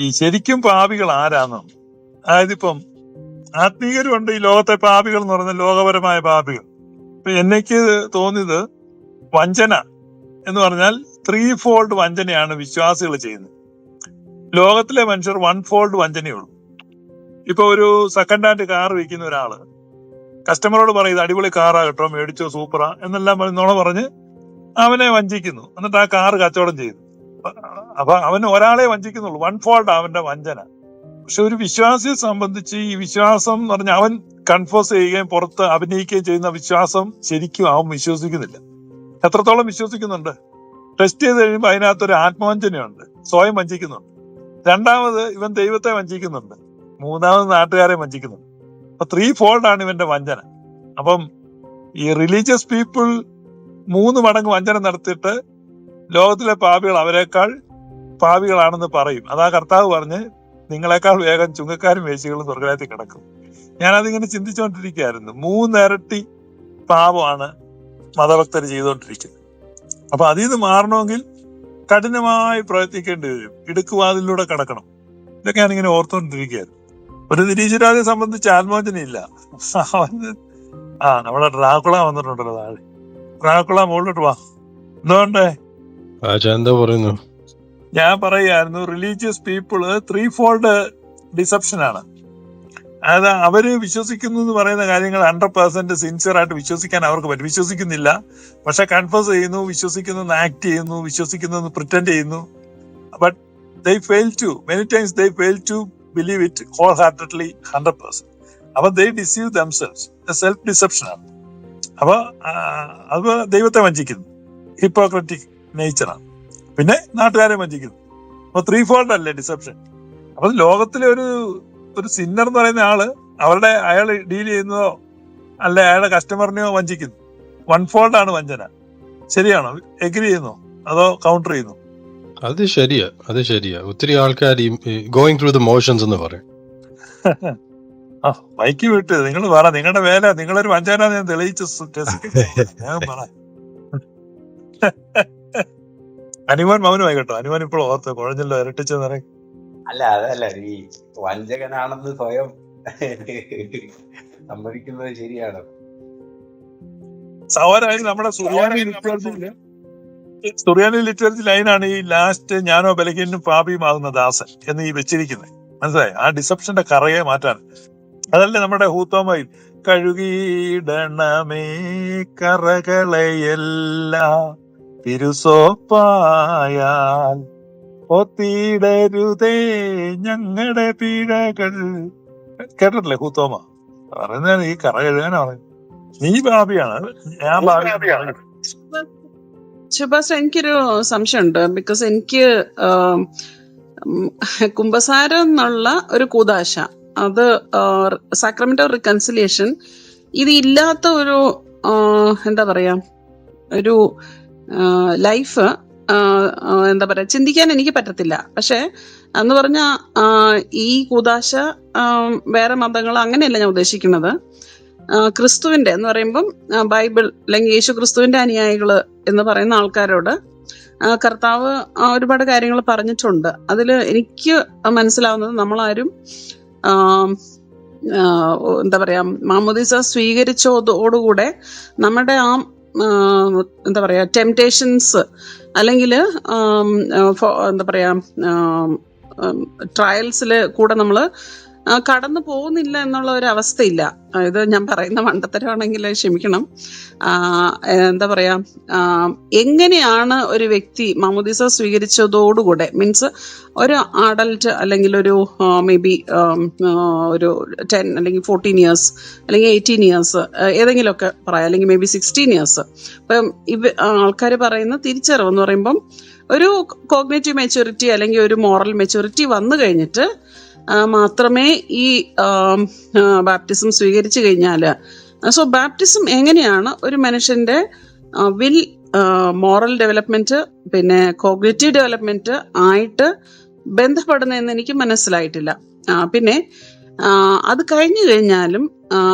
ഈ ശരിക്കും പാപികൾ ആരാന്ന്? അതായത് ഇപ്പം ആത്മീയരുണ്ട് ഈ ലോകത്തെ പാപികൾ എന്ന് പറയുന്ന ലോകപരമായ പാപികൾ. ഇപ്പൊ എന്നെക്ക് തോന്നിയത് വഞ്ചന എന്ന് പറഞ്ഞാൽ ത്രീ ഫോൾഡ് വഞ്ചനയാണ് വിശ്വാസികൾ ചെയ്യുന്നത്. ലോകത്തിലെ മനുഷ്യർ വൺ ഫോൾഡ് വഞ്ചനയുള്ളൂ. ഇപ്പൊ ഒരു സെക്കൻഡ് ഹാൻഡ് കാർ വിൽക്കുന്ന ഒരാൾ കസ്റ്റമറോട് പറയും "ഇത് അടിപൊളി കാറാ കേട്ടോ മേടിച്ചോ സൂപ്പറാ എന്നെല്ലാം പറഞ്ഞ് നോണ പറഞ്ഞ് അവനെ വഞ്ചിക്കുന്നു. എന്നിട്ട് ആ കാർ കച്ചവടം ചെയ്യുന്നു. അപ്പൊ അവൻ ഒരാളെ വഞ്ചിക്കുന്നുള്ളൂ. വൺ ഫോൾഡ് അവന്റെ വഞ്ചന. പക്ഷെ ഒരു വിശ്വാസിയെ സംബന്ധിച്ച് ഈ വിശ്വാസം എന്ന് പറഞ്ഞാൽ അവൻ കൺഫോസ് ചെയ്യുകയും പുറത്ത് അഭിനയിക്കുകയും ചെയ്യുന്ന വിശ്വാസം ശരിക്കും അവൻ വിശ്വസിക്കുന്നില്ല. എത്രത്തോളം വിശ്വസിക്കുന്നുണ്ട്? ടെസ്റ്റ് ചെയ്ത് കഴിയുമ്പോൾ അതിനകത്തൊരു ആത്മവഞ്ചനയുണ്ട്. സ്വയം വഞ്ചിക്കുന്നുണ്ട്. രണ്ടാമത് ഇവൻ ദൈവത്തെ വഞ്ചിക്കുന്നുണ്ട്. മൂന്നാമത് നാട്ടുകാരെ വഞ്ചിക്കുന്നുണ്ട്. അപ്പൊ ത്രീ ഫോൾഡ് ആണ് ഇവന്റെ വഞ്ചന. അപ്പം ഈ റിലീജിയസ് പീപ്പിൾ മൂന്ന് മടങ്ങ് വഞ്ചന നടത്തിയിട്ട് ലോകത്തിലെ പാപികൾ അവരെക്കാൾ പാപികളാണെന്ന് പറയും. അതാ കർത്താവ് പറഞ്ഞ് നിങ്ങളെക്കാൾ വേഗം ചുങ്കക്കാരും വേശികളും സ്വർഗരാജ്യത്തിൽ കിടക്കും. ഞാനതിങ്ങനെ ചിന്തിച്ചുകൊണ്ടിരിക്കുകയായിരുന്നു മൂന്നിരട്ടി പാപമാണ് മതഭക്തർ ചെയ്തുകൊണ്ടിരിക്കുന്നത് അപ്പൊ അതിൽ നിന്ന് മാറണമെങ്കിൽ കഠിനമായി പ്രയത്നിക്കേണ്ടി വരും. ഇടുക്കുവാതിലൂടെ കടക്കണം. ഇതൊക്കെ ഞാനിങ്ങനെ ഓർത്തുകൊണ്ടിരിക്കുകയായിരുന്നു ഒരു നിരീശ്വരാജെ സംബന്ധിച്ച് ആത്മോചനയില്ല അവന് ആ നമ്മുടെ ഡ്രാക്കുള വന്നിട്ടുണ്ടല്ലോ താഴെ. ഡ്രാക്കുള മുകളിലോട്ട് വാ. എന്തുകൊണ്ടേ പറയുന്നു? ഞാൻ പറയായിരുന്നു religious people three fold deception ആണ്. അതായത് അവർ വിശ്വസിക്കുന്നു എന്ന് പറയുന്ന കാര്യങ്ങൾ ഹൺഡ്രഡ് പെർസെന്റ് സിൻസിയർ ആയിട്ട് വിശ്വസിക്കാൻ അവർക്ക് പറ്റും. വിശ്വസിക്കുന്നില്ല പക്ഷെ കൺഫേസ് ചെയ്യുന്നു വിശ്വസിക്കുന്നു ആക്ട് ചെയ്യുന്നു വിശ്വസിക്കുന്നു പ്രിറ്റൻഡ് ചെയ്യുന്നു. But they fail too many times they fail to believe it wholeheartedly hundred percent അപ്പൊ they deceive themselves self deception ആണ്. അപ്പൊ അത് ദൈവത്തെ വഞ്ചിക്കുന്നു. ഹിപ്പോക്രറ്റിക് നേച്ചറാണ് പിന്നെ നാട്ടുകാരെ വഞ്ചിക്കുന്നു. അപ്പൊ ത്രീ ഫോൾഡ് അല്ലേ ഡിസപ്ഷൻ അപ്പൊ ലോകത്തിലെ ഒരു ഒരു സിന്നർ എന്ന് പറയുന്ന ആൾ അവരുടെ അയാൾ ഡീൽ ചെയ്യുന്നതോ അല്ലെ അയാളുടെ കസ്റ്റമറിനെയോ വഞ്ചിക്കുന്നു. വൺ ഫോൾഡ് ആണ് വഞ്ചന. ശരിയാണോ? എഗ്രി ചെയ്യുന്നു? അതോ കൗണ്ടർ ചെയ്യുന്നു? അത് ശരിയാ അത് ശരിയാ. ഒത്തിരി ആൾക്കാർ ഈ ഗോയിങ് ത്രൂ ദ മോഷൻസ് എന്ന് പറയും. ആ ബൈക്ക് വിട്ട് നിങ്ങൾ പറ നിങ്ങളുടെ വേല നിങ്ങളൊരു വഞ്ചന ഞാൻ തെളിയിച്ചു ഞാൻ പറ. അനുമോൻ മൗനമായി കേട്ടോ. അനുമാൻ ഇപ്പോൾ ഓർത്ത് കുഴഞ്ഞല്ലോ ഇരട്ടിച്ചെന്ന് പറയും അല്ല അതല്ല ഈ വഞ്ചകനാണെന്ന് സ്വയം സമ്മതിക്കുന്നത് ശരിയാണ്. സഹോദരായി നമ്മുടെ സുറിയാനി ലിറ്ററേച്ചറിൽ സുറിയാനി ലിറ്ററേച്ചർ ലൈനാണ് ഈ ലാസ്റ്റ് ഞാനോ ബലഹീനും പാപിയുമാകുന്ന ദാസൻ എന്ന് ഈ വെച്ചിരിക്കുന്നത്. മനസ്സിലായി? ആ ഡിസപ്ഷന്റെ കറയെ മാറ്റാൻ. അതല്ലേ നമ്മുടെ ഹൂത്തോമയിൽ കഴുകിയിടണമേ കറകളെയെല്ലാം. തിരുസോപ്പായാൽ ഒത്തിടരുതേ ഞങ്ങളുടെ പിഴകൾ. കേട്ടിട്ടില്ലേ ഹൂത്തോമ പറയുന്നത് ഈ കറ കഴുകാനാണ് നീ ഭാവിയാണ് ഞാൻ പാപിയാണ്. ശുഭാസ് എനിക്കൊരു സംശയമുണ്ട്. ബിക്കോസ് എനിക്ക് കുംഭസാരം എന്നുള്ള ഒരു കൂതാശ. അത് സാക്രമെന്റ് ഓഫ് റിക്കൺസിലിയേഷൻ ഇത് ഇല്ലാത്ത ഒരു എന്താ പറയാ ഒരു ലൈഫ് എന്താ പറയുക ചിന്തിക്കാൻ എനിക്ക് പറ്റത്തില്ല. പക്ഷേ എന്ന് പറഞ്ഞാൽ ഈ കൂതാശ വേറെ മതങ്ങൾ അങ്ങനെയല്ല ഞാൻ ഉദ്ദേശിക്കുന്നത്. ക്രിസ്തുവിന്റെ എന്ന് പറയുമ്പം ബൈബിൾ അല്ലെങ്കിൽ യേശു ക്രിസ്തുവിന്റെ അനുയായികൾ എന്ന് പറയുന്ന ആൾക്കാരോട് കർത്താവ് ഒരുപാട് കാര്യങ്ങൾ പറഞ്ഞിട്ടുണ്ട്. അതിൽ എനിക്ക് മനസ്സിലാവുന്നത് നമ്മളാരും എന്താ പറയാ മാമോദിസ സ്വീകരിച്ചതോടുകൂടെ നമ്മുടെ ആ എന്താ പറയുക ടെംപ്ടേഷൻസ് അല്ലെങ്കിൽ എന്താ പറയുക ട്രയൽസിൽ കൂടെ നമ്മൾ കടന്നു പോകുന്നില്ല എന്നുള്ള ഒരു അവസ്ഥയില്ല. ഇത് ഞാൻ പറയുന്ന മണ്ടത്തരമാണെങ്കിൽ ക്ഷമിക്കണം. എന്താ പറയാ എങ്ങനെയാണ് ഒരു വ്യക്തി മമുദിസ സ്വീകരിച്ചതോടുകൂടെ മീൻസ് ഒരു അഡൽട്ട് അല്ലെങ്കിൽ ഒരു മേ ബി ഒരു ടെൻ അല്ലെങ്കിൽ ഫോർട്ടീൻ ഇയേഴ്സ് അല്ലെങ്കിൽ എയ്റ്റീൻ ഇയേഴ്സ് ഏതെങ്കിലുമൊക്കെ പറയാം. അല്ലെങ്കിൽ മേ ബി സിക്സ്റ്റീൻ ഇയേഴ്സ് ഇപ്പം ഇവ ആൾക്കാർ പറയുന്ന തിരിച്ചറിവ് എന്ന് പറയുമ്പം ഒരു കോഗ്നേറ്റീവ് മെച്യൂരിറ്റി അല്ലെങ്കിൽ ഒരു മോറൽ മെച്യൂരിറ്റി വന്നു കഴിഞ്ഞിട്ട് മാത്രമേ ഈ ബാപ്റ്റിസം സ്വീകരിച്ചു കഴിഞ്ഞാൽ സോ ബാപ്റ്റിസം എങ്ങനെയാണ് ഒരു മനുഷ്യന്റെ വിൽ മോറൽ ഡെവലപ്മെന്റ് പിന്നെ കോഗ്നേറ്റീവ് ഡെവലപ്മെന്റ് ആയിട്ട് ബന്ധപ്പെടുന്നതെന്ന് എനിക്ക് മനസ്സിലായിട്ടില്ല. പിന്നെ അത് കഴിഞ്ഞു കഴിഞ്ഞാലും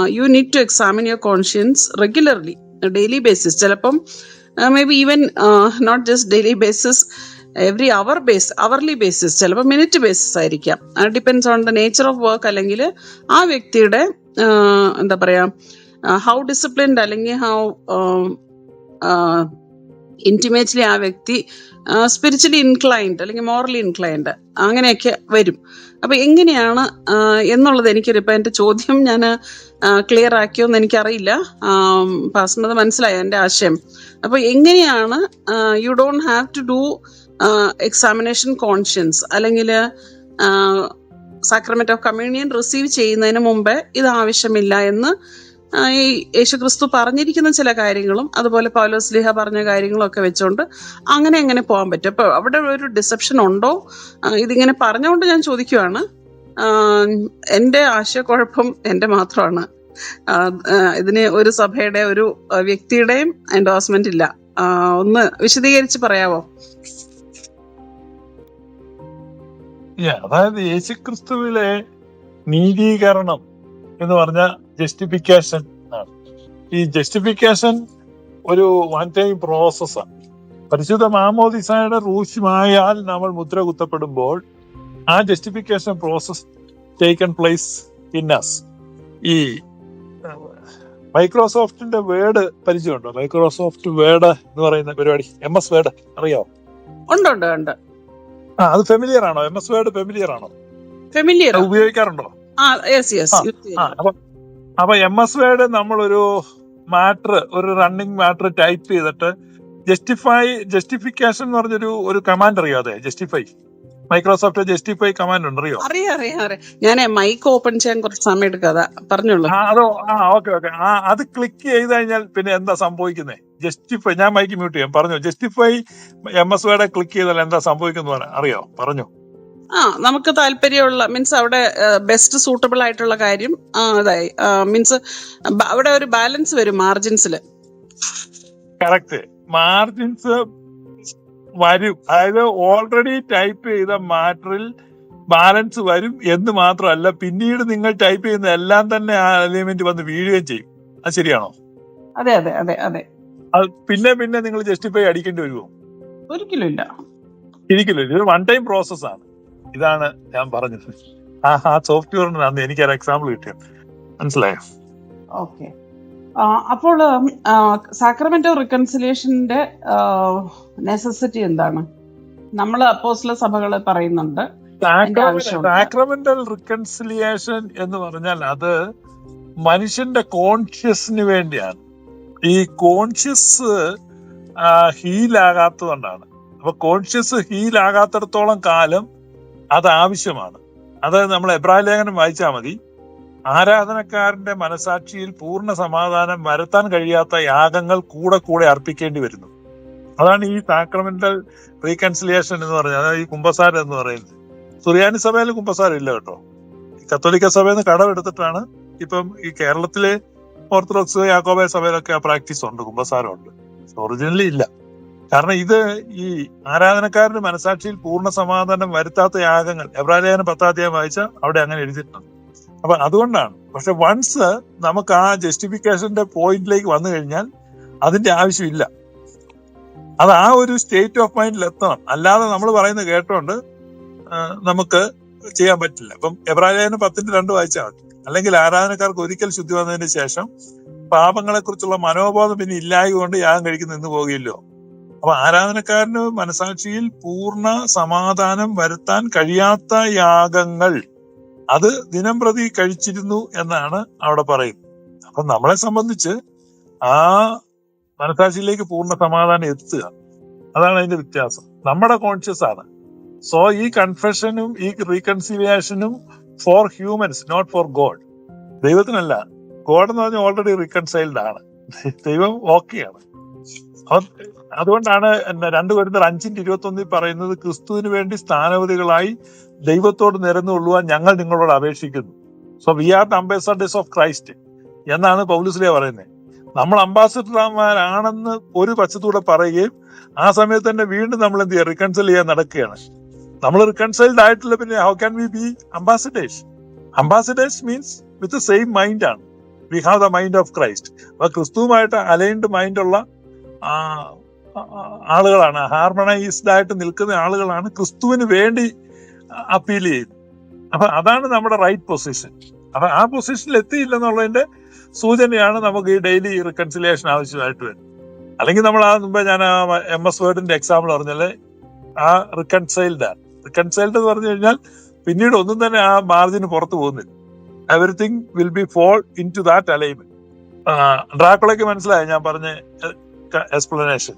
you need to examine your conscience regularly daily basis ചിലപ്പം maybe even not just daily basis every hour base hourly basis ചിലപ്പോൾ മിനിറ്റ് ബേസിസ് ആയിരിക്കാം. അത് depends on the nature of work അല്ലെങ്കിൽ ആ വ്യക്തിയുടെ എന്താ പറയുക ഹൗ ഡിസിപ്ലിൻഡ് അല്ലെങ്കിൽ ഹൗ ഇന്റിമേറ്റ്ലി ആ വ്യക്തി സ്പിരിച്വലി ഇൻക്ലൈൻഡ് അല്ലെങ്കിൽ മോറലി ഇൻക്ലൈൻഡ് അങ്ങനെയൊക്കെ വരും. അപ്പൊ എങ്ങനെയാണ് എന്നുള്ളത് എനിക്കൊരു ഇപ്പം എന്റെ ചോദ്യം ഞാൻ ക്ലിയർ ആക്കിയോ എന്ന് എനിക്കറിയില്ല. പാസ്മത് മനസ്സിലായോ എന്റെ ആശയം? അപ്പൊ എങ്ങനെയാണ് you don't have to do examination conscience അല്ലെങ്കിൽ സാക്രമെന്റ് ഓഫ് കമ്മ്യൂണിയൻ റിസീവ് ചെയ്യുന്നതിന് മുമ്പേ ഇത് ആവശ്യമില്ല എന്ന് ഈ ഈ യേശുക്രിസ്തു പറഞ്ഞിരിക്കുന്ന ചില കാര്യങ്ങളും അതുപോലെ പൗലോസ് ലിഹ പറഞ്ഞ കാര്യങ്ങളൊക്കെ വെച്ചുകൊണ്ട് അങ്ങനെ എങ്ങനെ പോകാൻ പറ്റും? അപ്പൊ അവിടെ ഒരു ഡിസെപ്ഷൻ ഉണ്ടോ? ഇതിങ്ങനെ പറഞ്ഞുകൊണ്ട് ഞാൻ ചോദിക്കുവാണ്. എന്റെ ആശയക്കുഴപ്പം എന്റെ മാത്രമാണ്. ഇതിന് ഒരു സഭയുടെ ഒരു വ്യക്തിയുടെയും എൻഡോസ്മെന്റ് ഇല്ല. ഒന്ന് വിശദീകരിച്ച് പറയാവോ? അതായത് യേശുക്രിസ്തുവിലെ നീതീകരണം എന്ന് പറഞ്ഞ ജസ്റ്റിഫിക്കേഷൻ ആണ് ഈ ജസ്റ്റിഫിക്കേഷൻ ഒരു വൺ ടൈം പ്രോസസ്സാണ് പരിശുദ്ധ മാമോദിസായുടെ റൂഷ്യമായാൽ നമ്മൾ മുദ്ര കുത്തപ്പെടുമ്പോൾ ആ justification process taken place in us ഈ മൈക്രോസോഫ്റ്റിന്റെ വേർഡ് പരിചയമുണ്ടോ? മൈക്രോസോഫ്റ്റ് വേർഡ് എന്ന് പറയുന്ന പരിപാടി? എം എസ് വേർഡ് അറിയാമോ ഉണ്ട് ഉണ്ട്. ആ അത് ഫെമിലിയർ ആണോ? എം എസ് വേർഡ് ഫെമിലിയർ ആണോ? ഫെമിലിയർ ഉപയോഗിക്കാറുണ്ടോ? അപ്പൊ അപ്പൊ എം എസ് വേർഡ് നമ്മളൊരു മാറ്റർ ഒരു റണ്ണിങ് മാറ്റർ ടൈപ്പ് ചെയ്തിട്ട് ജസ്റ്റിഫൈ ജസ്റ്റിഫിക്കേഷൻ എന്ന് പറഞ്ഞൊരു ഒരു കമാൻഡ് അറിയോ അതെ? ജസ്റ്റിഫൈ മൈക്രോസോഫ്റ്റ് ജസ്റ്റിഫൈ കമാൻഡ് ഉണ്ട്? അറിയോ? അറിയാം അറിയാം അറിയാം. ഞാൻ മൈക്ക് ഓപ്പൺ ചെയ്യാൻ കുറച്ച് സമയം എടുക്കാതെ പറഞ്ഞോളൂ. അതോ ആ ഓക്കെ ഓക്കെ ആ അത് ക്ലിക്ക് ചെയ്ത് കഴിഞ്ഞാൽ പിന്നെ എന്താ സംഭവിക്കുന്നത് ജസ്റ്റിഫൈ ഞാൻ മൈക്ക് മ്യൂട്ട് ചെയ്യാം. പറഞ്ഞു ജസ്റ്റിഫൈ എം എസ് വേടെ ക്ലിക്ക് ചെയ്താൽ എന്താ സംഭവിക്കുന്നത് അറിയോ? പറഞ്ഞു. ആ നമുക്ക് താല്പര്യമുള്ള മീൻസ് അവിടെ ബെസ്റ്റ് സൂട്ടബിൾ ആയിട്ടുള്ള കാര്യം അതായി. മീൻസ് അവിടെ ഒരു ബാലൻസ് വരും മാർജിൻസിൽ കറക്റ്റ് മാർജിൻസ് വരും. അതായത് ഓൾറെഡി ടൈപ്പ് ചെയ്ത മാറ്ററിൽ ബാലൻസ് വരും എന്ന് മാത്രമല്ല പിന്നീട് നിങ്ങൾ ടൈപ്പ് ചെയ്യുന്ന എല്ലാം തന്നെ ആ എലിമെന്റ് വന്ന് വീഴുകയും ചെയ്യും. അത് ശരിയാണോ? അതെ അതെ അതെ അതെ. അത് പിന്നെ പിന്നെ നിങ്ങൾ ജസ്റ്റിഫൈ അടിക്കേണ്ടി വരുമോ ഒരിക്കലും ഇല്ല. ഇരിക്കില്ല. ഇത് വൺ ടൈം പ്രോസസ് ആണ്. ഇതാണ് ഞാൻ പറഞ്ഞത്. ആ ആ സോഫ്റ്റ്വെയറിന് അന്ന് എനിക്ക് ഒരു എക്സാമ്പിൾ കിട്ടിയത്. മനസ്സിലായോ? ഓക്കെ. അപ്പോൾ സാക്രമെന്റ് റിക്കൺസിലേഷന്റെ റിക്കൺസിലിയേഷന്റെ നെസസിറ്റി എന്താണ്? നമ്മൾ അപ്പോസ്ല സഭകൾ പറയുന്നുണ്ട്. സാക്രമെന്റൽ റിക്കൺസിലിയേഷൻ എന്ന് പറഞ്ഞാൽ അത് മനുഷ്യന്റെ കോൺഷ്യസിന് വേണ്ടിയാണ്. ഈ കോൺഷ്യസ് ഹീലാകാത്തതുകൊണ്ടാണ് അപ്പൊ കോൺഷ്യസ് ഹീലാകാത്തിടത്തോളം കാലം അത് ആവശ്യമാണ്. അത് നമ്മൾ എബ്രാഹിം ലേഖനം വായിച്ചാൽ മതി. ആരാധനക്കാരന്റെ മനസാക്ഷിയിൽ പൂർണ സമാധാനം വരുത്താൻ കഴിയാത്ത യാഗങ്ങൾ കൂടെ കൂടെ അർപ്പിക്കേണ്ടി വരുന്നു. അതാണ് ഈ സാക്രമെന്റൽ റീകൺസിലിയേഷൻ എന്ന് പറഞ്ഞാൽ അതായത് ഈ കുമ്പസാരം എന്ന് പറയുന്നത്. സുറിയാനി സഭയിൽ കുമ്പസാരം ഇല്ല കേട്ടോ. കത്തോലിക്ക സഭയിൽ നിന്ന് കടമെടുത്തിട്ടാണ് ഇപ്പം ഈ കേരളത്തിലെ ഓർത്തഡോക്സ് യാക്കോബായ സഭയിലൊക്കെ ആ പ്രാക്ടീസ് ഉണ്ട് കുമ്പസാരമുണ്ട് ഒറിജിനലി ഇല്ല. കാരണം ഇത് ഈ ആരാധനക്കാരന്റെ മനസാക്ഷിയിൽ പൂർണ സമാധാനം വരുത്താത്ത യാഗങ്ങൾ എബ്രാലേഖനം പത്താധ്യായം വായിച്ച അവിടെ അങ്ങനെ എഴുതിയിട്ടുണ്ട്. അപ്പൊ അതുകൊണ്ടാണ്. പക്ഷെ വൺസ് നമുക്ക് ആ ജസ്റ്റിഫിക്കേഷന്റെ പോയിന്റിലേക്ക് വന്നു കഴിഞ്ഞാൽ അതിന്റെ ആവശ്യമില്ല. അത് ആ ഒരു സ്റ്റേറ്റ് ഓഫ് മൈൻഡിൽ എത്തണം. അല്ലാതെ നമ്മൾ പറയുന്നത് കേട്ടോണ്ട് നമുക്ക് ചെയ്യാൻ പറ്റില്ല. അപ്പം എബ്രാലേഖനം പത്തിന്റെ രണ്ട് വായിച്ചാൽ മതി. അല്ലെങ്കിൽ ആരാധനക്കാർക്ക് ഒരിക്കൽ ശുദ്ധി വന്നതിന് ശേഷം പാപങ്ങളെ കുറിച്ചുള്ള മനോബോധം പിന്നെ ഇല്ലായതുകൊണ്ട് യാഗം കഴിക്കുന്ന നിന്ന് പോകുകയില്ലോ. അപ്പൊ ആരാധനക്കാരന് മനസാക്ഷിയിൽ പൂർണ സമാധാനം വരുത്താൻ കഴിയാത്ത യാഗങ്ങൾ അത് ദിനം പ്രതി കഴിച്ചിരുന്നു എന്നാണ് അവിടെ പറയുന്നത്. അപ്പൊ നമ്മളെ സംബന്ധിച്ച് ആ മനസാക്ഷിയിലേക്ക് പൂർണ സമാധാനം എത്തുക അതാണ് അതിന്റെ വ്യത്യാസം. നമ്മുടെ കോൺഷ്യസ് ആണ്. സോ ഈ കൺഫെഷനും ഈ റീകൺസിലിയേഷനും for humans not for God ദൈവത്തിനല്ല. God എന്ന് പറഞ്ഞാൽ ഓൾറെഡി റീകൺസൈൽഡ് ആണ്. ദൈവം ഓക്കെയാണ് അതുകൊണ്ടാണ് രണ്ടു വരുന്ന അഞ്ചിന്റെ ഇരുപത്തി ഒന്നിൽ പറയുന്നത് ക്രിസ്തുവിന് വേണ്ടി സ്ഥാനപതികളായി ദൈവത്തോട് നിരന്നുകൊള്ളുവാൻ ഞങ്ങൾ നിങ്ങളോട് അപേക്ഷിക്കുന്നു. So we are the ambassadors of Christ എന്നാണ് പൗലുസ്ലിയ പറയുന്നത്. നമ്മൾ അംബാസഡർമാരാണെന്ന് ഒരു പക്ഷത്തൂടെ പറയുകയും ആ സമയത്ത് തന്നെ വീണ്ടും നമ്മൾ എന്ത് ചെയ്യുക? റിക്കൺസൽ ചെയ്യാൻ നടക്കുകയാണ്. നമ്മൾ റിക്കൺസൈൽഡ് ആയിട്ടില്ല പിന്നെ how can we be ambassadors ambassadors means with same mind ആണ്. We have the mind of Christ അപ്പൊ ക്രിസ്തുവുമായിട്ട് അലൈൻഡ് മൈൻഡ് ഉള്ള ആ ആ, ആ, ആളുകളാണ് ഹാർമണൈസ്ഡ് ആയിട്ട് നിൽക്കുന്ന ആളുകളാണ് ക്രിസ്തുവിന് വേണ്ടി അപ്പീൽ ചെയ്യുന്നത്. അപ്പൊ അതാണ് നമ്മുടെ റൈറ്റ് പൊസിഷൻ അപ്പൊ ആ പൊസിഷനിൽ എത്തിയില്ലെന്നുള്ളതിന്റെ സൂചനയാണ് നമുക്ക് ഈ ഡെയിലി റിക്കൺസിലിയേഷൻ ആവശ്യമായിട്ട് വരുന്നത്. അല്ലെങ്കിൽ നമ്മൾ ആ മുമ്പേ ഞാൻ എം എസ് വേർഡിന്റെ എക്സാമ്പിൾ പറഞ്ഞാൽ ആ റിക്കൺസൈൽഡ് ആണ്. റിക്കൺസൈൽഡ് എന്ന് പറഞ്ഞു കഴിഞ്ഞാൽ പിന്നീട് ഒന്നും തന്നെ ആ മാർജിന് പുറത്തു പോകുന്നില്ല. Everything will be fall in to that alignment ഡ്രാക്കുളയ്ക്ക് മനസ്സിലായി? ഞാൻ പറഞ്ഞ എക്സ്പ്ലനേഷൻ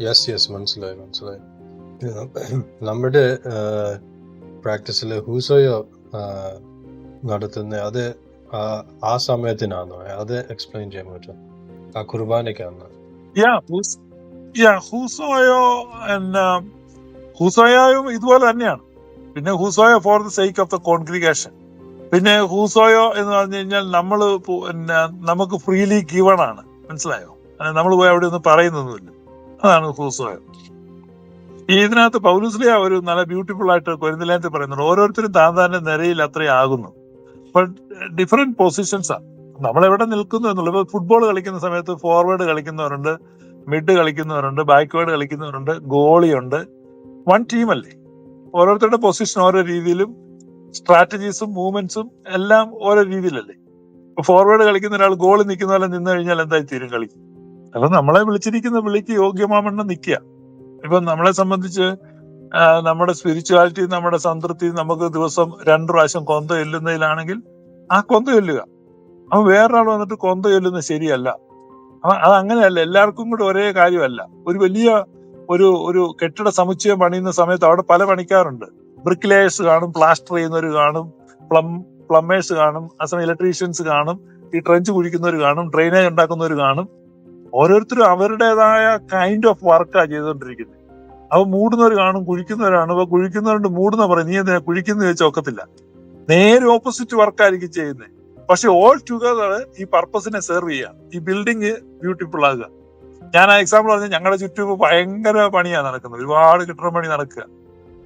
യെസ് യെസ് മനസ്സിലായി മനസ്സിലായി. നമ്മുടെ പ്രാക്ടീസിൽ ഹൂസോയോ നടത്തുന്ന അത് ആ- സമയത്തിനാണോ അത് എക്സ്പ്ലെയിൻ ചെയ്യാൻ പറ്റും ആ കുർബാനയ്ക്കാണോ യാ ഹൂസോയോ എന്നാ ഹൂസോയും ഇതുപോലെ തന്നെയാണ്. പിന്നെ Husoyo for the sake of the congregation പിന്നെ ഹൂസോയോ എന്ന് പറഞ്ഞു കഴിഞ്ഞാൽ നമ്മൾ പിന്നെ നമുക്ക് ഫ്രീലി ഗിവൺ ആണ്. മനസ്സിലായോ? നമ്മൾ പോയി അവിടെ ഒന്നും പറയുന്നൊന്നുമില്ല. അതാണ് ഹൂസോയോ. ഈ ഇതിനകത്ത് പൗലുസ്ലിയ ഒരു നല്ല ബ്യൂട്ടിഫുൾ ആയിട്ട് കൊരിന്തിലേനത്തിൽ പറയുന്നുണ്ട്. ഓരോരുത്തരും താൻ താന്റെ നിരയിൽ അത്രയും ആകുന്നു. ബട്ട് ഡിഫറെന്റ് പൊസിഷൻസ് ആണ് നമ്മൾ എവിടെ നിൽക്കുന്നു എന്നുള്ളത് ഫുട്ബോൾ കളിക്കുന്ന സമയത്ത് ഫോർവേഡ് കളിക്കുന്നവരുണ്ട് മിഡ് കളിക്കുന്നവരുണ്ട് ബാക്ക്വേഡ് കളിക്കുന്നവരുണ്ട് ഗോളിയുണ്ട് വൺ ടീമല്ലേ? ഓരോരുത്തരുടെ പൊസിഷൻ ഓരോ രീതിയിലും സ്ട്രാറ്റജീസും മൂവ്മെന്റ്സും എല്ലാം ഓരോ രീതിയിലല്ലേ? ഫോർവേഡ് കളിക്കുന്ന ഒരാൾ ഗോൾ നിൽക്കുന്ന പോലെ നിന്ന് കഴിഞ്ഞാൽ എന്തായി തീരും കളി? അപ്പൊ നമ്മളെ വിളിച്ചിരിക്കുന്ന വിളിക്ക് യോഗ്യമാവണ്ണം നിൽക്കുക. ഇപ്പൊ നമ്മളെ സംബന്ധിച്ച് നമ്മുടെ സ്പിരിച്വാലിറ്റി നമ്മുടെ സംതൃപ്തി നമുക്ക് ദിവസം രണ്ടു പ്രാവശ്യം കൊന്ത ചൊല്ലുന്നതിലാണെങ്കിൽ ആ കൊന്ത ചൊല്ലുക. അപ്പൊ വേറൊരാൾ വന്നിട്ട് കൊന്ത ചൊല്ലുന്നത് ശരിയല്ല. അത് അങ്ങനെയല്ല. എല്ലാവർക്കും കൂടെ ഒരേ കാര്യമല്ല. ഒരു വലിയ ഒരു ഒരു കെട്ടിട സമുച്ചയം പണിയുന്ന സമയത്ത് അവിടെ പല പണിക്കാറുണ്ട് ബ്രിക്ലേയേഴ്സ് കാണും പ്ലാസ്റ്റർ ചെയ്യുന്നവർ കാണും പ്ലം പ്ലംബേഴ്സ് കാണും ആ സമയം ഇലക്ട്രീഷ്യൻസ് കാണും ഈ ട്രെഞ്ച് കുഴിക്കുന്നവർ കാണും ഡ്രെയിനേജ് ഉണ്ടാക്കുന്നവർ കാണും. ഓരോരുത്തരും അവരുടേതായ കൈൻഡ് ഓഫ് വർക്കാണ് ചെയ്തുകൊണ്ടിരിക്കുന്നത്. അപ്പൊ മൂടുന്നവർ കാണും കുഴിക്കുന്നവരാണ്. അപ്പൊ കുഴിക്കുന്നവരുണ്ട് മൂടുന്ന പറയും നീ എന്തിനാ കുഴിക്കുന്ന? ചോദിച്ചാൽ ഒക്കത്തില്ല. നേരെ ഓപ്പോസിറ്റ് വർക്കായിരിക്കും ചെയ്യുന്നത്. പക്ഷെ ഓൾ ടുഗദർ ഈ പർപ്പസിനെ സെർവ് ചെയ്യുക. ഈ ബിൽഡിങ് ബ്യൂട്ടിഫുൾ ആകുക. ഞാൻ ആ എക്സാമ്പിൾ പറഞ്ഞ ഞങ്ങളുടെ ചുറ്റും ഭയങ്കര പണിയാണ് നടക്കുന്നത്. ഒരുപാട് കെട്ടിട പണി നടക്കുക.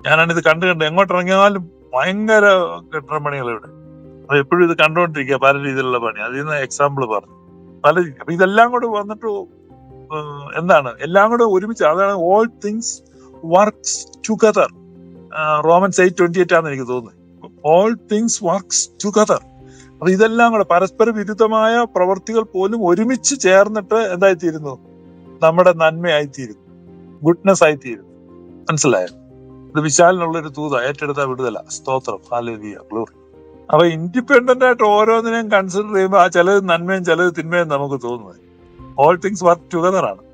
ഞാനാണ് ഇത് കണ്ടു കണ്ട് എങ്ങോട്ട് ഇറങ്ങിയാലും ഭയങ്കര കെട്ടിട പണികൾ ഇവിടെ. അപ്പൊ എപ്പോഴും ഇത് കണ്ടുകൊണ്ടിരിക്കുക പല രീതിയിലുള്ള പണി. അതിൽ നിന്ന് എക്സാമ്പിൾ പറഞ്ഞു. പല അപ്പൊ ഇതെല്ലാം കൂടെ വന്നിട്ട് എന്താണ്? എല്ലാം കൂടെ ഒരുമിച്ച് അതാണ് all things works together Romans eight twenty eight ആണെന്ന് എനിക്ക് തോന്നുന്നത് ഓൾ തിങ്സ് വർക്ക്സ് ടുഗദർ അപ്പൊ ഇതെല്ലാം കൂടെ പരസ്പര വിരുദ്ധമായ പ്രവർത്തികൾ പോലും ഒരുമിച്ച് ചേർന്നിട്ട് എന്തായിത്തീരുന്നു? നമ്മുടെ നന്മയായിത്തീരുന്നു. ഗുഡ്നെസ് ആയിത്തീരുന്നു. മനസ്സിലായോ? ഇത് വിശാലിനുള്ള ഒരു തൂത ഏറ്റെടുത്ത വിടുതല. സ്തോത്രം. ഹാലേലിയ ഗ്ലോറി അപ്പൊ ഇൻഡിപെൻഡന്റ് ആയിട്ട് ഓരോന്നിനെയും കൺസിഡർ ചെയ്യുമ്പോൾ ആ ചിലത് നന്മയും ചിലത് തിന്മയും നമുക്ക് തോന്നുന്നത്. ഓൾ തിങ്സ് വർക്ക് ടുഗദർ ആണ്.